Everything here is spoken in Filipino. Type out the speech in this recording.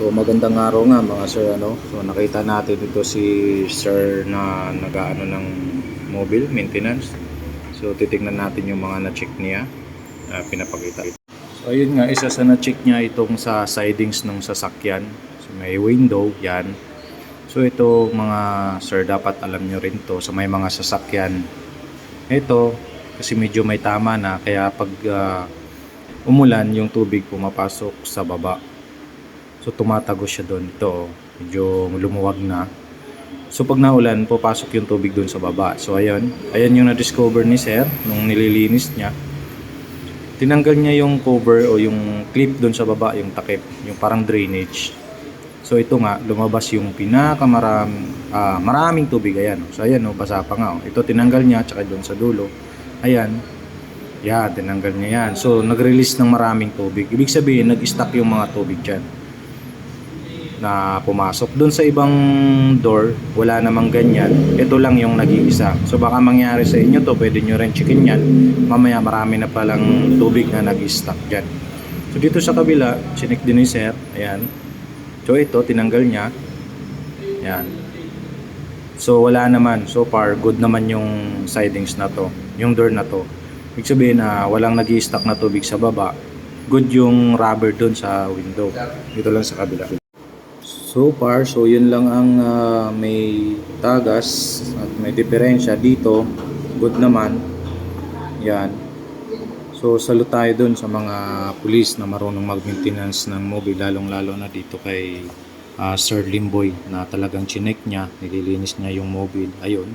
So magandang araw nga mga sir ano. So nakita natin ito si sir na nag-aano ng mobile maintenance. So titingnan natin yung mga na-check niya. ah, pinapakita. So ayun nga isa sa na-check niya itong sa sidings ng sasakyan. So may window yan. So ito mga sir dapat alam nyo rin to sa may mga sasakyan. Ito kasi medyo may tama na kaya pag ah, umulan yung tubig pumapasok sa baba. So tumatago siya doon. Ito, medyo lumuwag na. So pag naulan, papasok yung tubig doon sa baba. So ayun, ayan yung na-discover ni Sir nung nililinis niya. Tinanggal niya yung cover o yung clip doon sa baba, yung takip, yung parang drainage. So ito nga, lumabas yung pinakamaram, ah, maraming tubig. Ayan, so ayan, oh, basa pa nga. oh. Ito tinanggal niya, tsaka doon sa dulo. Ayan, yan, tinanggal niya yan. So, nag-release ng maraming tubig. Ibig sabihin, nag-stack yung mga tubig dyan na pumasok. Doon sa ibang door, wala namang ganyan. Ito lang yung nag-iisa. So, baka mangyari sa inyo to, pwede nyo rin checkin yan. Mamaya marami na palang tubig na nag-stack dyan. So, dito sa kabila, chinik din ni Sir. Ayan. So, ito, tinanggal niya. Ayan. So, wala naman. So far, good naman yung sidings na to. Yung door na to. Ibig sabihin na walang nag stack na tubig sa baba. Good yung rubber doon sa window. Dito lang sa kabila. So far, so yun lang ang ah, may tagas at may diferensya dito. Good naman. Yan. So salute tayo dun sa mga pulis na marunong mag-maintenance ng mobile lalong lalo na dito kay ah, Sir Limboy na talagang chinek niya, nililinis niya yung mobile. Ayun.